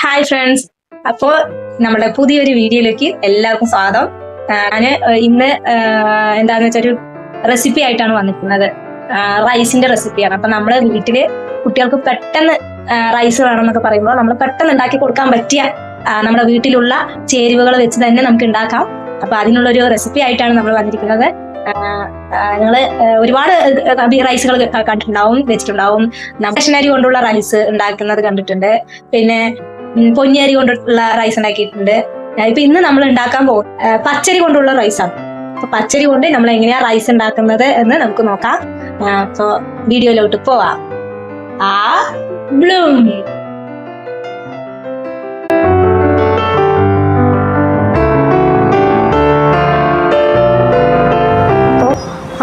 Hi friends അപ്പോൾ നമ്മുടെ പുതിയൊരു വീഡിയോയിലേക്ക് എല്ലാവർക്കും സ്വാഗതം. ഞാൻ ഇന്ന് എന്താന്ന് വെച്ചാൽ ഒരു റെസിപ്പി ആയിട്ടാണ് വന്നിരിക്കുന്നത്. റൈസിന്റെ റെസിപ്പിയാണ് അപ്പൊ നമ്മുടെ വീട്ടിൽ കുട്ടികൾക്ക് പെട്ടെന്ന് റൈസ് വേണമെന്നൊക്കെ പറയുമ്പോൾ നമ്മൾ പെട്ടെന്ന് ഉണ്ടാക്കി കൊടുക്കാൻ പറ്റിയ നമ്മുടെ വീട്ടിലുള്ള ചേരുവകൾ വെച്ച് തന്നെ നമുക്ക് ഉണ്ടാക്കാം. അപ്പൊ അതിനുള്ള ഒരു റെസിപ്പി ആയിട്ടാണ് നമ്മൾ വന്നിരിക്കുന്നത്. നിങ്ങൾ ഒരുപാട് റൈസുകൾ കണ്ടിട്ടുണ്ടാവും വെച്ചിട്ടുണ്ടാവും. നമ്മുടെ കൊണ്ടുള്ള റൈസ് ഉണ്ടാക്കുന്നത് കണ്ടിട്ടുണ്ട്. പിന്നെ പൊന്നിയരി കൊണ്ടുള്ള റൈസ് ഉണ്ടാക്കിയിട്ടുണ്ട്. ഇപ്പൊ ഇന്ന് നമ്മൾ ഉണ്ടാക്കാൻ പോകും പച്ചരി കൊണ്ടുള്ള റൈസാണ് അപ്പൊ പച്ചരി കൊണ്ട് നമ്മൾ എങ്ങനെയാ റൈസ് ഉണ്ടാക്കുന്നത് എന്ന് നമുക്ക് നോക്കാം. അപ്പോ വീഡിയോയിലോട്ട് പോവാം. ആ ബ്ലൂം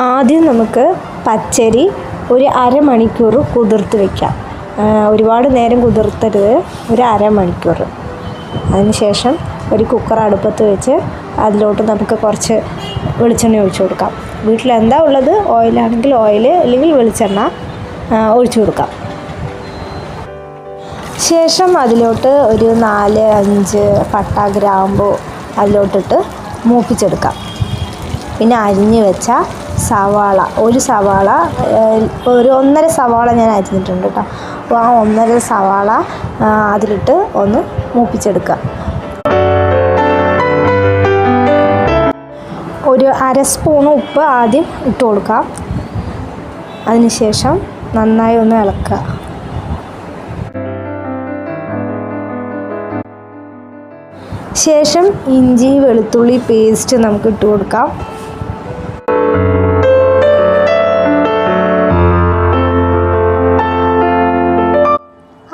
ആദ്യം നമുക്ക് പച്ചരി ഒരു അരമണിക്കൂർ കുതിർത്ത് വെക്കാം. ഒരുപാട് നേരം കുതിർത്തരുത്. ഒരു അരമണിക്കൂർ. അതിനുശേഷം ഒരു കുക്കർ അടുപ്പത്ത് വെച്ച് അതിലോട്ട് നമുക്ക് കുറച്ച് വെളിച്ചെണ്ണ ഒഴിച്ചു കൊടുക്കാം. വീട്ടിൽ എന്താ ഉള്ളത്? ഓയിലാണെങ്കിൽ ഓയിൽ അല്ലെങ്കിൽ വെളിച്ചെണ്ണ ഒഴിച്ചു കൊടുക്കാം. ശേഷം അതിലോട്ട് ഒരു നാല് അഞ്ച് പട്ട ഗ്രാമ്പു അതിലോട്ടിട്ട് മൂപ്പിച്ചെടുക്കാം. പിന്നെ അരിഞ്ഞു വെച്ച സവാള. ഒരു സവാള ഒരു ഒന്നര സവാള ഞാൻ അരിഞ്ഞിട്ടുണ്ട് കേട്ടോ അപ്പോൾ ആ ഒന്നര സവാള അതിലിട്ട് ഒന്ന് മൂപ്പിച്ചെടുക്കുക ഒരു അര സ്പൂൺ ഉപ്പ് ആദ്യം ഇട്ട് കൊടുക്കാം. അതിനുശേഷം നന്നായി ഒന്ന് ഇളക്കുക. ശേഷം ഇഞ്ചി വെളുത്തുള്ളി പേസ്റ്റ് നമുക്ക് ഇട്ട് കൊടുക്കാം.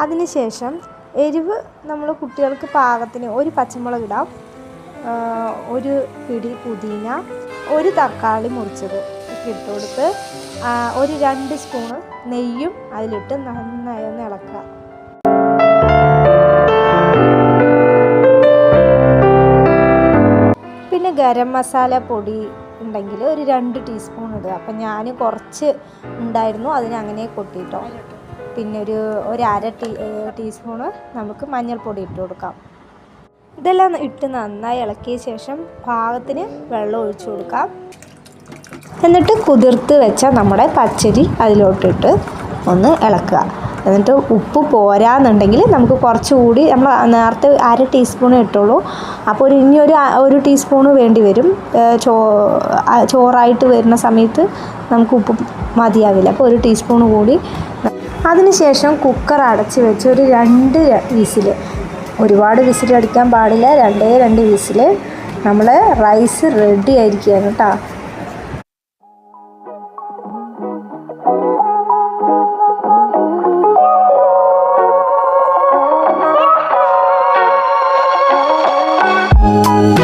അതിനുശേഷം എരിവ് നമ്മൾ കുട്ടികൾക്ക് പാകത്തിന് ഒരു പച്ചമുളക് ഇടാം. ഒരു പിടി പുതിന ഒരു തക്കാളി മുറിച്ചത് ഒക്കെ ഇട്ട് കൊടുത്ത് ഒരു രണ്ട് സ്പൂണ് നെയ്യും അതിലിട്ട് നന്നായി ഒന്ന് ഇളക്കുക. ഗരം മസാല പൊടി ഉണ്ടെങ്കിൽ ഒരു രണ്ട് ടീസ്പൂൺ ഇടുക. അപ്പം ഞാൻ കുറച്ച് ഉണ്ടായിരുന്നു അതിന് അങ്ങനെ കൊട്ടിട്ടോ. പിന്നെ ഒരു ഒരു അര ടീ ടീസ്പൂണ് നമുക്ക് മഞ്ഞൾപ്പൊടി ഇട്ട് കൊടുക്കാം. ഇതെല്ലാം ഇട്ട് നന്നായി ഇളക്കിയ ശേഷം പാകത്തിന് വെള്ളം ഒഴിച്ചു കൊടുക്കാം. എന്നിട്ട് കുതിർത്ത് വെച്ച നമ്മുടെ പച്ചരി അതിലോട്ടിട്ട് ഒന്ന് ഇളക്കുക. എന്നിട്ട് ഉപ്പ് പോരാന്നുണ്ടെങ്കിൽ നമുക്ക് കുറച്ചുകൂടി നമ്മൾ നേരത്തെ അര ടീസ്പൂൺ ഇട്ടുള്ളൂ അപ്പോൾ ഒരു ഇനി ഒരു ഒരു ടീസ്പൂണ് വേണ്ടി വരും. ചോ ചോറായിട്ട് വരുന്ന സമയത്ത് നമുക്ക് ഉപ്പ് മതിയാവില്ല. അപ്പോൾ ഒരു ടീസ്പൂൺ കൂടി. അതിനുശേഷം കുക്കർ അടച്ച് വെച്ച് ഒരു രണ്ട് വിസിൽ. ഒരുപാട് വിസിൽ അടിക്കാൻ പാടില്ല. രണ്ടേ രണ്ട് വിസിൽ. നമ്മൾ റൈസ് റെഡി ആയിരിക്കുകയാണ് കേട്ടോ. അപ്പൊ നിങ്ങൾ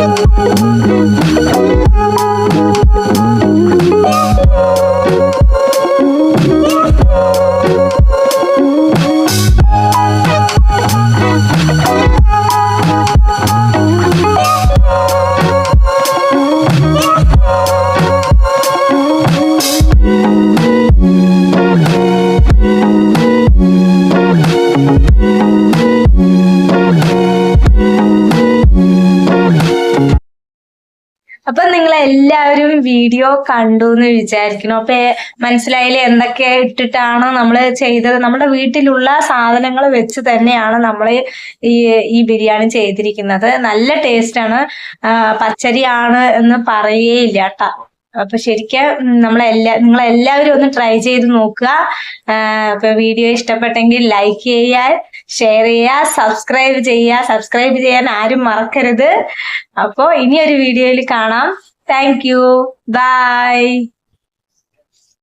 എല്ലാവരും വീഡിയോ കണ്ടു എന്ന് വിചാരിക്കുന്നു. അപ്പൊ മനസ്സിലായാലും എന്തൊക്കെ ഇട്ടിട്ടാണ് നമ്മൾ ചെയ്തത്? നമ്മുടെ വീട്ടിലുള്ള സാധനങ്ങൾ വെച്ച് തന്നെയാണ് നമ്മൾ ഈ ഈ ബിരിയാണി ചെയ്തിരിക്കുന്നത്. നല്ല ടേസ്റ്റ് ആണ് പച്ചരിയാണ് എന്ന് പറയുകയില്ല കേട്ടോ അപ്പൊ ശരിക്കും നമ്മളെല്ലാ നിങ്ങളെല്ലാവരും ഒന്ന് ട്രൈ ചെയ്ത് നോക്കുക. അപ്പൊ വീഡിയോ ഇഷ്ടപ്പെട്ടെങ്കിൽ ലൈക്ക് ചെയ്യുക ഷെയർ ചെയ്യുക സബ്സ്ക്രൈബ് ചെയ്യുക. സബ്സ്ക്രൈബ് ചെയ്യാൻ ആരും മറക്കരുത്. അപ്പോൾ ഇനി ഒരു വീഡിയോയിൽ കാണാം. Thank you. Bye.